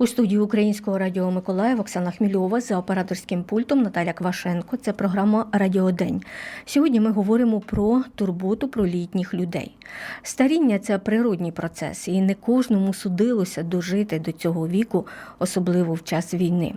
У студії Українського радіо Миколаїв Оксана Хмільова за операторським пультом Наталя Квашенко. Це програма Радіодень. Сьогодні ми говоримо про турботу про літніх людей. Старіння це природній процес, і не кожному судилося дожити до цього віку, особливо в час війни.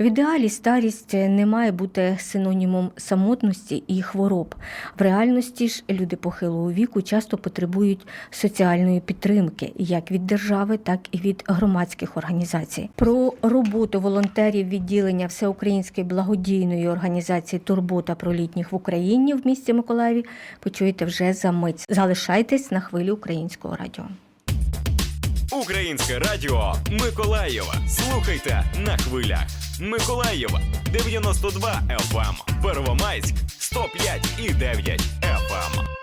В ідеалі старість не має бути синонімом самотності і хвороб. В реальності ж люди похилого віку часто потребують соціальної підтримки як від держави, так і від громадських організацій. Про роботу волонтерів відділення Всеукраїнської благодійної організації Турбота про літніх в Україні в місті Миколаєві почуєте вже за мить. Залишайтесь на хвилі українського радіо. Українське радіо Миколаєва. Слухайте на хвилях. Миколаєва 92 FM. Первомайськ 105 і 9 FM.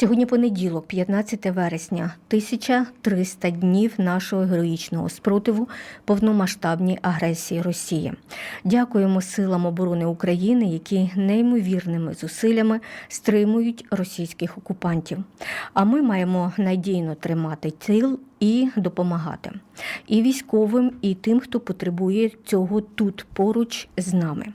Сьогодні понеділок, 15 вересня, 1300 днів нашого героїчного спротиву повномасштабній агресії Росії. Дякуємо силам оборони України, які неймовірними зусиллями стримують російських окупантів. А ми маємо надійно тримати тил і допомагати і військовим, і тим, хто потребує цього тут поруч з нами.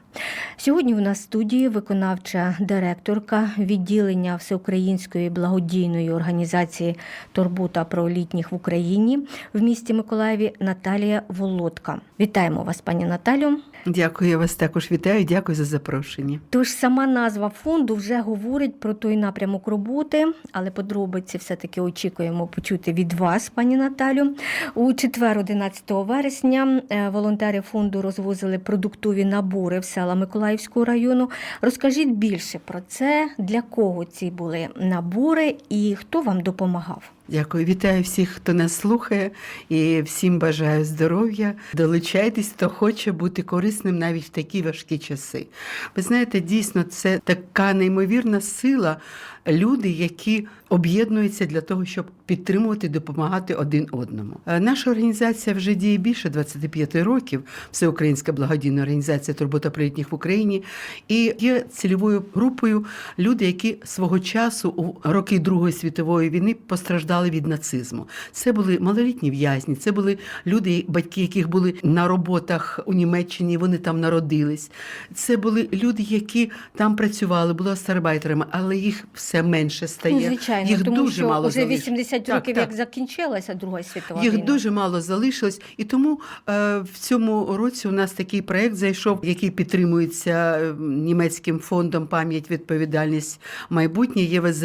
Сьогодні в нас в студії виконавча директорка відділення Всеукраїнської благодійної організації Турбота про літніх в Україні в місті Миколаєві Наталія Володка. Вітаємо вас, пані Наталю. Дякую, я вас також вітаю. Дякую за запрошення. Тож сама назва фонду вже говорить про той напрямок роботи, але подробиці все-таки очікуємо почути від вас, пані Наталю. У четвер, 11 вересня, е, волонтери фонду розвозили продуктові набори в села Миколаївського району. Розкажіть більше про це, для кого ці були набори і хто вам допомагав. Дякую, вітаю всіх, хто нас слухає, і всім бажаю здоров'я. Долучайтесь, хто хоче бути корисним навіть в такі важкі часи. Ви знаєте, дійсно, це така неймовірна сила. Люди, які об'єднуються для того, щоб підтримувати, допомагати один одному. Е, Наша організація вже діє більше 25 років. Всеукраїнська благодійна організація Турбота про літніх в Україні. І є цільовою групою люди, які свого часу у роки Другої світової війни постраждали від нацизму. Це були малолітні в'язні, це були люди, батьки, яких були на роботах у Німеччині. Вони там народились. Це були люди, які там працювали, були астарбайтерами, але їх все менше стає. Ну, звичайно, їх тому дуже що мало вже 80 Так, років, так. як закінчилася Друга світова Їх війна. дуже мало залишилось, і тому е, в цьому році у нас такий проект зайшов, який підтримується е, німецьким фондом пам'ять, відповідальність майбутнє ЄВЗ.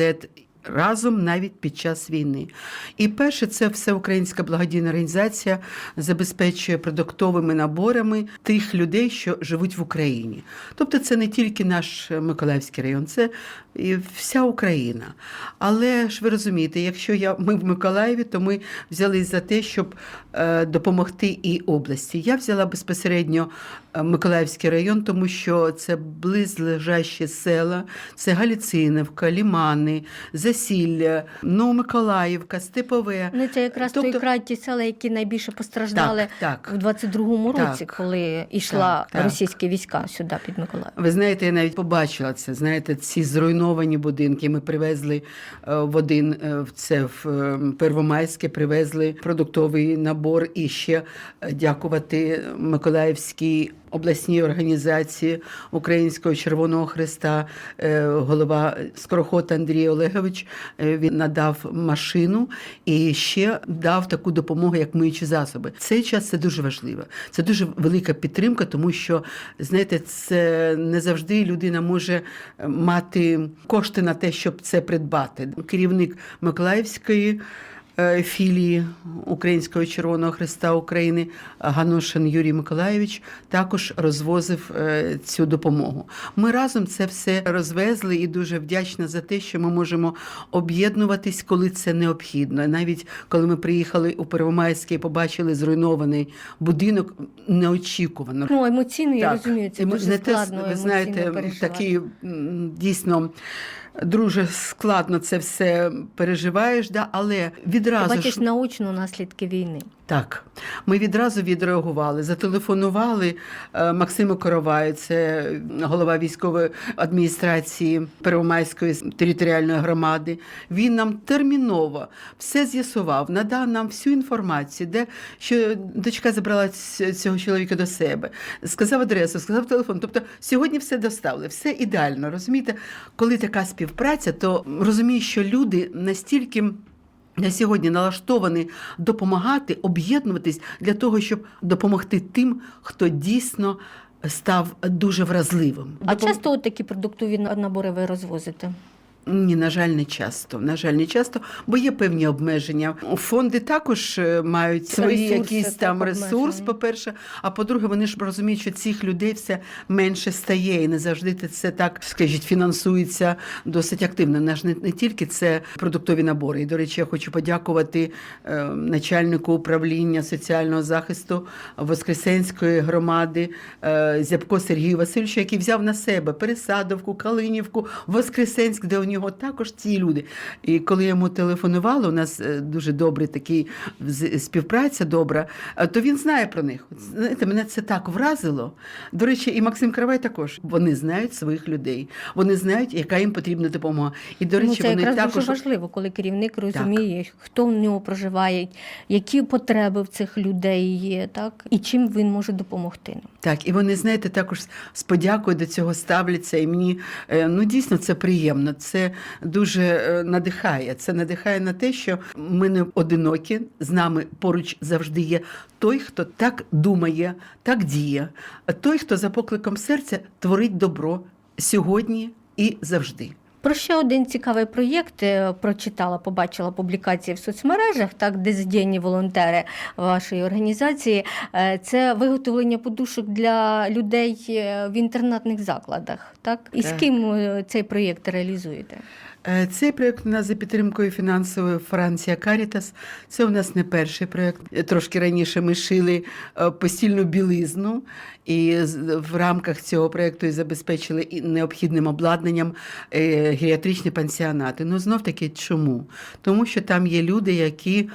Разом навіть під час війни. І перше, це всеукраїнська благодійна організація забезпечує продуктовими наборами тих людей, що живуть в Україні. Тобто, це не тільки наш Миколаївський район, це і вся Україна. Але ж ви розумієте, якщо я ми в Миколаєві, то ми взялись за те, щоб е, допомогти і області. Я взяла безпосередньо Миколаївський район, тому що це близлежащі села, це Галіциновка, Лімани, Засілля, Новомиколаївка, Степове. Ну, це якраз Тобто- той край ті села, які найбільше постраждали Так, так. у 22-му році, Так. коли йшла Так, так. російські війська сюди під Миколаїв. Ви знаєте, я навіть побачила це. Знаєте, ці зруйновані будинки. Ми привезли е, в один е, це в е, Первомайське, привезли продуктовий набор і ще е, дякувати Миколаївській. Обласній організації Українського Червоного Христа е, голова Скороход Андрій Олегович е, він надав машину і ще дав таку допомогу, як миючі засоби. Цей час це дуже важливо. Це дуже велика підтримка, тому що знаєте, це не завжди людина може е, мати кошти на те, щоб це придбати. Керівник Миколаївської. Е, Філії Українського Червоного Христа України Ганошин Юрій Миколаєвич також розвозив е, цю допомогу. Ми разом це все розвезли і дуже вдячна за те, що ми можемо об'єднуватись, коли це необхідно. Навіть коли ми приїхали у Первомайське і побачили зруйнований будинок, неочікувано. Ну, емоційно, я розумію, це дуже не те, складно ви знаєте, м, дійсно. Дуже складно це все переживаєш, да? але Ти відразу бачиш ж научно наслідки війни. Так, ми відразу відреагували, зателефонували е, Максиму Короваю, це голова військової адміністрації Первомайської територіальної громади. Він нам терміново все з'ясував, надав нам всю інформацію, де що дочка забрала цього чоловіка до себе, сказав адресу, сказав телефон. Тобто сьогодні все доставили, все ідеально. Розумієте, коли така співпраця, то розумієш, що люди настільки. На сьогодні налаштований допомагати, об'єднуватись для того, щоб допомогти тим, хто дійсно став дуже вразливим. А Допом- часто от такі продуктові набори ви розвозите? Ні, на жаль, не часто. На жаль, не часто, бо є певні обмеження. Фонди також е, мають свої Ресурси, якісь там ресурс, по-перше. А по-друге, вони ж розуміють, що цих людей все менше стає, і не завжди це так, скажіть, фінансується досить активно. Наш не, не тільки це продуктові набори. І, до речі, я хочу подякувати е, начальнику управління соціального захисту Воскресенської громади е, Зябко Сергію Васильовичу, який взяв на себе Пересадовку, Калинівку, Воскресенськ, де у нього також ці люди. І коли я йому телефонувала, у нас е, дуже добрий такий співпраця добра, е, то він знає про них. Знаєте, мене це так вразило. До речі, і Максим Кравай також. Вони знають своїх людей, вони знають, яка їм потрібна допомога. І, до ну, речі, це вони якраз також. дуже важливо, коли керівник розуміє, хто в нього проживає, які потреби в цих людей є, так і чим він може допомогти нам. Так, і вони, знаєте, також з подякою до цього ставляться. І мені е, ну дійсно це приємно. Це дуже е, надихає. Це надихає на те, що ми не одинокі, з нами поруч завжди є той, хто так думає, так діє, той, хто за покликом серця творить добро сьогодні і завжди. Про ще один цікавий проєкт е, прочитала, побачила публікації в соцмережах, так, де задіяні волонтери вашої організації. Е, Це виготовлення подушок для людей е, в інтернатних закладах. Так? І з ким цей проєкт реалізуєте? Е, Цей проєкт у нас за підтримкою фінансової Франція Карітас. Це у нас не перший проєкт. Трошки раніше ми шили е, постільну білизну, і в рамках цього проєкту забезпечили необхідним обладнанням е, геріатричні пансіонати. Ну знов таки чому? Тому що там є люди, які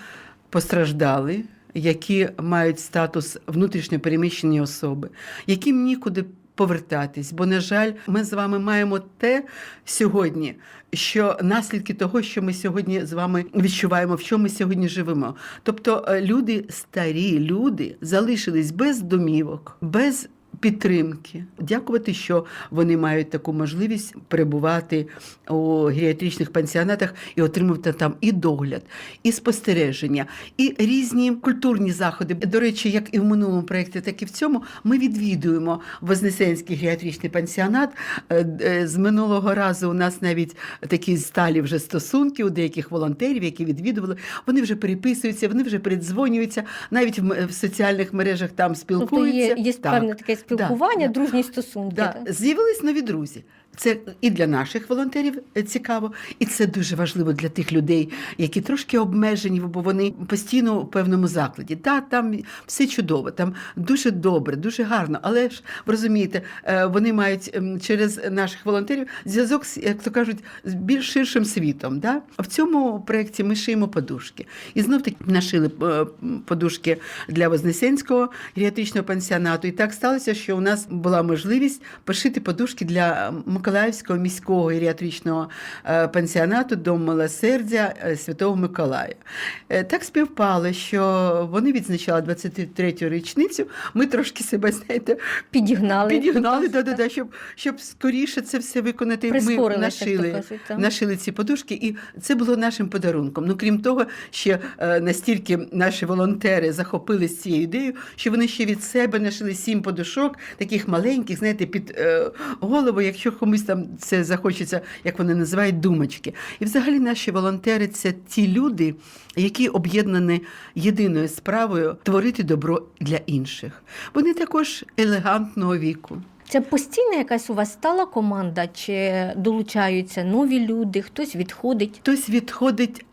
постраждали. Які мають статус внутрішньо переміщені особи, яким нікуди повертатись. Бо, на жаль, ми з вами маємо те сьогодні, що наслідки того, що ми сьогодні з вами відчуваємо, в чому ми сьогодні живемо. Тобто е, люди, старі люди, залишились без домівок, без. Підтримки, дякувати, що вони мають таку можливість перебувати у геріатричних пансіонатах і отримувати там і догляд, і спостереження, і різні культурні заходи. До речі, як і в минулому проєкті, так і в цьому ми відвідуємо Вознесенський геріатричний пансіонат. Е, е, З минулого разу у нас навіть такі сталі вже стосунки у деяких волонтерів, які відвідували. Вони вже переписуються, вони вже передзвонюються, навіть в соціальних мережах там Тобто спілкуються. є, є Так. певне таке спілкування, да. дружні стосунки. Да, з'явились нові друзі. Це і для наших волонтерів е, цікаво, і це дуже важливо для тих людей, які трошки обмежені, бо вони постійно у певному закладі. Да, там все чудово, там дуже добре, дуже гарно. Але ж ви розумієте, е, вони мають ем, через наших волонтерів зв'язок, з, як то кажуть, з більш ширшим світом. Да? В цьому проєкті ми шиємо подушки. І знов таки нашили е, подушки для Вознесенського геріатричного пансіонату. І так сталося, що у нас була можливість пошити подушки для Миколаївського міського геріатричного е, пансіонату Дом милосердя е, Святого Миколая. Е, Так співпало, що вони відзначали 23-ю річницю. Ми трошки себе, знаєте, Підігнали. підігнали, да, да, да, щоб, щоб скоріше це все виконати. Ми нашили, кажуть, нашили ці подушки, і це було нашим подарунком. Ну, крім того, ще настільки наші волонтери захопились цією ідеєю, що вони ще від себе нашили сім подушок, таких маленьких, знаєте, під голову, якщо комусь там це захочеться, як вони називають, думочки. І взагалі наші волонтери це ті люди, які об'єднані єдиною справою творити добро для інших. Вони також елегантного віку. Це постійна якась у вас стала команда, чи долучаються нові люди, хтось відходить? Хтось відходить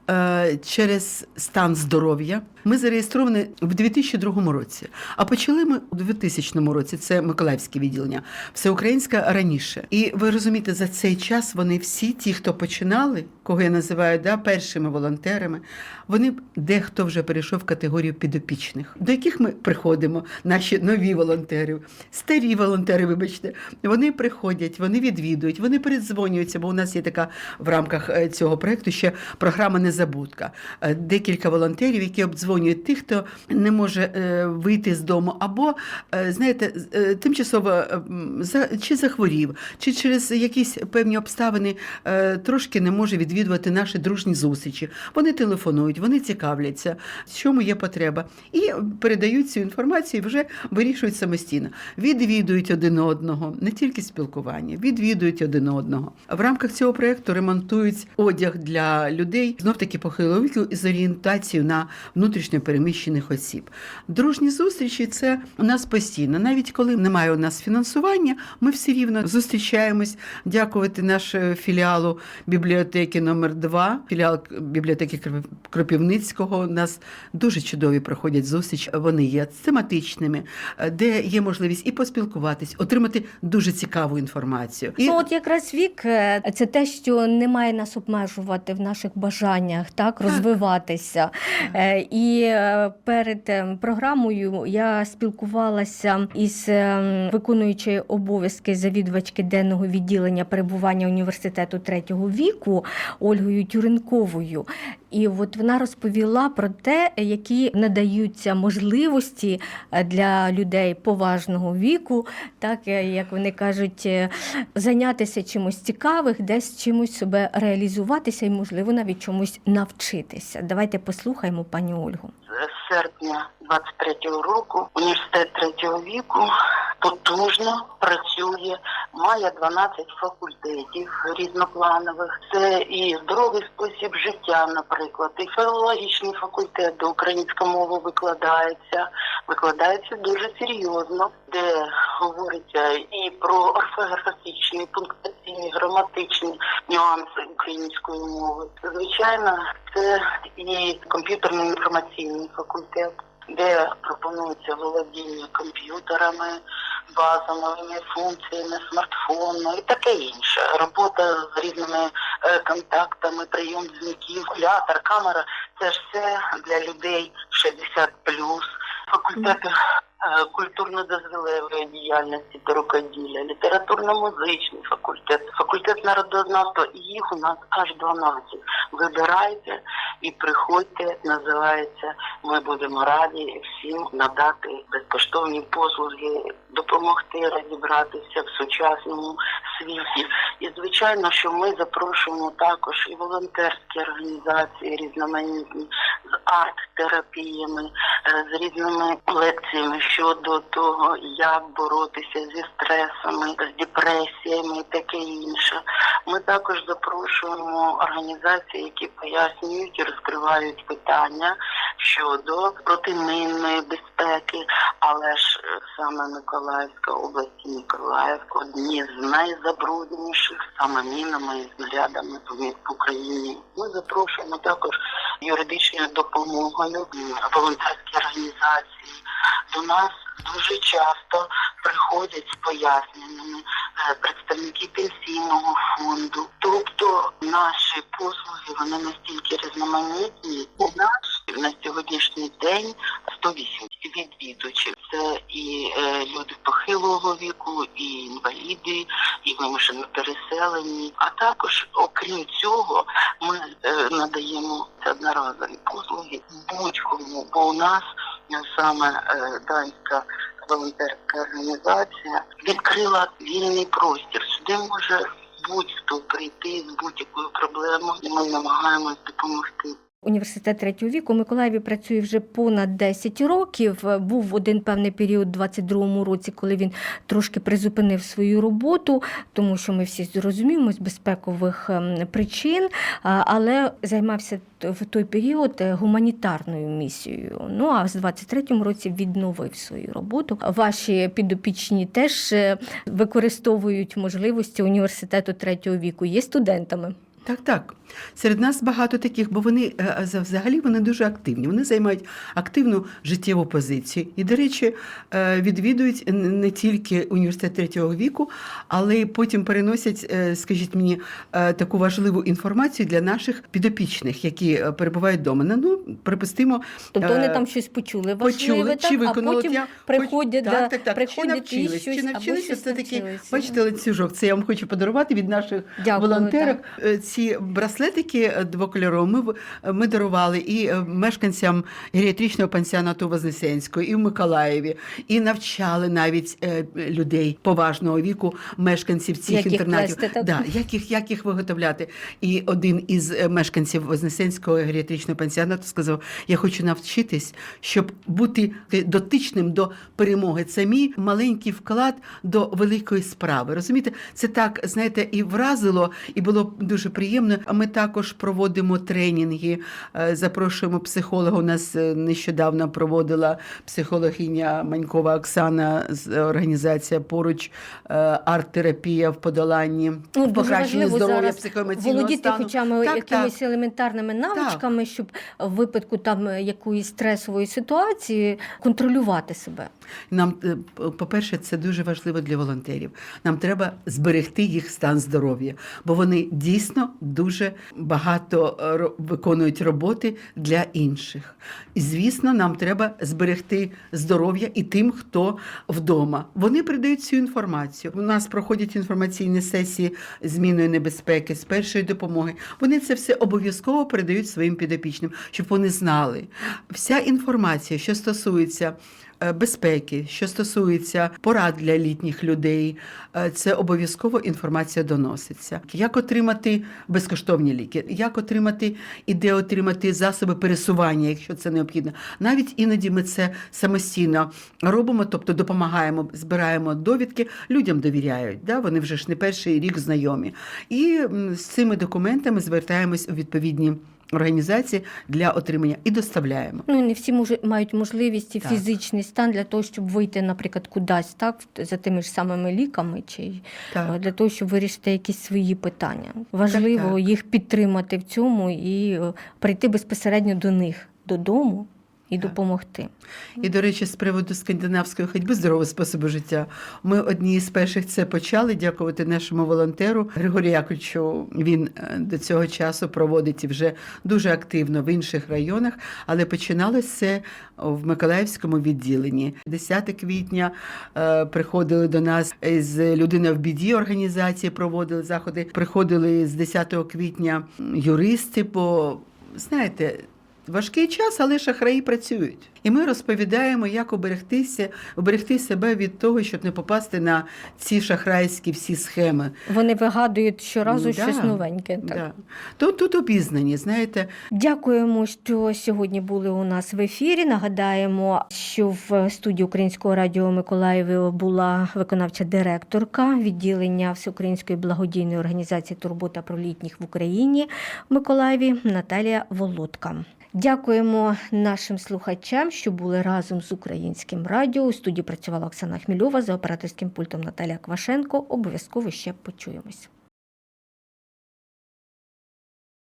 через стан здоров'я. Ми зареєстровані в 2002 році, а почали ми у 2000 році. Це Миколаївське відділення, всеукраїнська раніше. І ви розумієте, за цей час вони всі, ті, хто починали, кого я називаю да, першими волонтерами, вони дехто вже перейшов в категорію підопічних, до яких ми приходимо, наші нові волонтери, старі волонтери, вибачте, вони приходять, вони відвідують, вони передзвонюються, бо у нас є така в рамках е, цього проекту ще програма Незабудка. Е, Декілька волонтерів, які обдзвонюють тих, хто не може е, вийти з дому, або е, знаєте, тимчасово чи захворів, чи через якісь певні обставини трошки не може відвідувати наші дружні зустрічі. Вони телефонують, вони цікавляться, в чому є потреба, і передають цю інформацію, і вже вирішують самостійно. Відвідують один одного, не тільки спілкування, відвідують один одного. В рамках цього проекту ремонтують одяг для людей знов таки похилого віку із орієнтацією на внутрішньо переміщених осіб. Дружні зустрічі це у нас постійно. Навіть коли немає у нас фінансування, ми все рівно зустрічаємось. Дякувати нашому філіалу бібліотеки номер 2 філіал бібліотеки Кропивницького. У нас дуже чудові проходять зустрічі. Вони є тематичними, де є можливість і поспілкуватись, отримати дуже цікаву інформацію. І Ну, от якраз вік е, це те, що не має нас обмежувати в наших бажаннях, так, розвиватися. Е, І е, перед е, програмою я спілкувалася із е, виконуючою обов'язки завідувачки денного відділення перебування університету третього віку Ольгою Тюренковою. І от вона розповіла про те, які надаються можливості е, для людей поважного віку, так е, як вони кажуть, е, зайнятися чимось цікавих, десь чимось себе реалізуватися і, можливо, навіть чомусь навчитися. Давайте послухаємо пані Ольгу. з серпня 23-го року університет третього віку потужно працює, має 12 факультетів різнопланових. Це і здоровий спосіб життя, наприклад, і філологічний факультет, де українська мова викладається, викладається дуже серйозно, де говориться і про орфографічні, пунктуаційні, граматичні нюанси української мови. Звичайно, це і комп'ютерно-інформаційний факультет, де пропонується володіння комп'ютерами, базовими функціями смартфону і таке інше. Робота з різними е, контактами, прийом дзвінків, кулятор, камера це ж все для людей 60 Факультет е, культурно-дозвілевої діяльності та рукоділля, літературно-музичний факультет, факультет народознавства, і їх у нас аж 12. Вибирайте і приходьте, називається. Ми будемо раді всім надати безкоштовні послуги, допомогти розібратися в сучасному світі. І звичайно, що ми запрошуємо також і волонтерські організації різноманітні з арт-терапіями, е, з різними лекціями щодо того, як боротися зі стресами, з депресіями і таке інше. Ми також запрошуємо організації, які пояснюють і розкривають питання щодо протимінної безпеки, але ж е, саме Миколаївська область і Миколаїв одні з найзабрудніших саме мінами і снарядами в Україні. Ми запрошуємо також юридичною допомогою волонтерські організації. До нас дуже часто приходять з поясненнями е, представники пенсійного фонду. Тобто наші послуги вони настільки різноманітні. У нас на сьогоднішній день 108 відвідувачів. Це і е, люди похилого віку, і інваліди, і вимушено переселені. А також, окрім цього, ми е, надаємо одноразові послуги будь-кому, бо у нас е, саме данська волонтерська організація відкрила вільний простір. Сюди може будь-хто прийти з будь-якою проблемою, і ми намагаємось допомогти. Університет третього віку у Миколаєві працює вже понад 10 років. Був один певний період у 22-му році, коли він трошки призупинив свою роботу, тому що ми всі зрозуміємо з безпекових ем, причин, але займався в той період е, гуманітарною місією. Ну а з 23-му році відновив свою роботу. Ваші підопічні теж е, використовують можливості університету третього віку, є студентами. Так, так. Серед нас багато таких, бо вони е, за- взагалі вони дуже активні. Вони займають активну життєву позицію. І, до речі, е, відвідують не тільки університет третього віку, але й потім переносять, е, скажіть мені, е, таку важливу інформацію для наших підопічних, які е, перебувають вдома. Ну, припустимо, Тобто вони е, там щось почули важливе, Почули, так, чи а потім я приходять, так, да, так, так. приходять чи і щось, чи навчилися. Це такий, бачите, ланцюжок. Це я вам хочу подарувати від наших Дякую, волонтерок. Ці браслетики двокольорові ми, ми дарували і е, мешканцям геріатричного пансіонату Вознесенського, і в Миколаєві, і навчали навіть е, людей поважного віку, мешканців цих Як інтернатів. так? Да, як їх, як їх виготовляти. І один із е, мешканців Вознесенського геріатричного пансіонату сказав: Я хочу навчитись, щоб бути дотичним до перемоги. Це мій маленький вклад до великої справи. Розумієте, це так, знаєте, і вразило, і було дуже приємно. А ми також проводимо тренінги, е, запрошуємо психолога. У нас е, нещодавно проводила психологиня Манькова Оксана з організація поруч е, арт-терапія в подоланні Ну, покращенні важливо здоров'я психоемоційного володіти стану. хоча б Так, якимись так. елементарними навичками, щоб в випадку там е, якоїсь стресової ситуації контролювати себе. Нам, е, по-перше, це дуже важливо для волонтерів. Нам треба зберегти їх стан здоров'я, бо вони дійсно дуже багато е, виконують роботи для інших. І звісно, нам треба зберегти здоров'я і тим, хто вдома. Вони передають цю інформацію. У нас проходять інформаційні сесії зміною небезпеки, з першої допомоги. Вони це все обов'язково передають своїм підопічним, щоб вони знали. Вся інформація, що стосується безпеки, що стосується порад для літніх людей, е, це обов'язково інформація доноситься. Як отримати безкоштовні ліки, як отримати і де отримати засоби пересування, якщо це необхідно. Навіть іноді ми це самостійно робимо, тобто допомагаємо, збираємо довідки, людям довіряють. Да? Вони вже ж не перший рік знайомі. І з цими документами звертаємось у відповідні. Організації для отримання і доставляємо. Ну і не всі може, мають можливість і Так. фізичний стан для того, щоб вийти, наприклад, кудись, так за тими ж самими ліками, чи Так. е, для того, щоб вирішити якісь свої питання. Важливо так. їх підтримати в цьому і е, прийти безпосередньо до них додому і допомогти. І, до речі, з приводу скандинавської ходьби здорового способу життя. Ми одні з перших це почали, дякувати нашому волонтеру Григорію Яковлевичу. Він е, до цього часу проводить і вже дуже активно в інших районах, але починалося це в Миколаївському відділенні. 10 квітня е, приходили до нас з людина в біді організації, проводили заходи. Приходили з 10 квітня юристи, бо знаєте. Важкий час, але шахраї працюють. І ми розповідаємо, як оберегтися, оберегти себе від того, щоб не попасти на ці шахрайські всі схеми. Вони вигадують щоразу Да, щось новеньке. Так. Да. Тут, тут обізнані, знаєте, Дякуємо, що сьогодні були у нас в ефірі. Нагадаємо, що в студії Українського радіо Миколаєві була виконавча директорка відділення Всеукраїнської благодійної організації Турбота про літніх в Україні в Миколаєві Наталія Володка. Дякуємо нашим слухачам, що були разом з українським радіо. У студії працювала Оксана Хмільова за операторським пультом Наталія Квашенко. Обов'язково ще почуємось.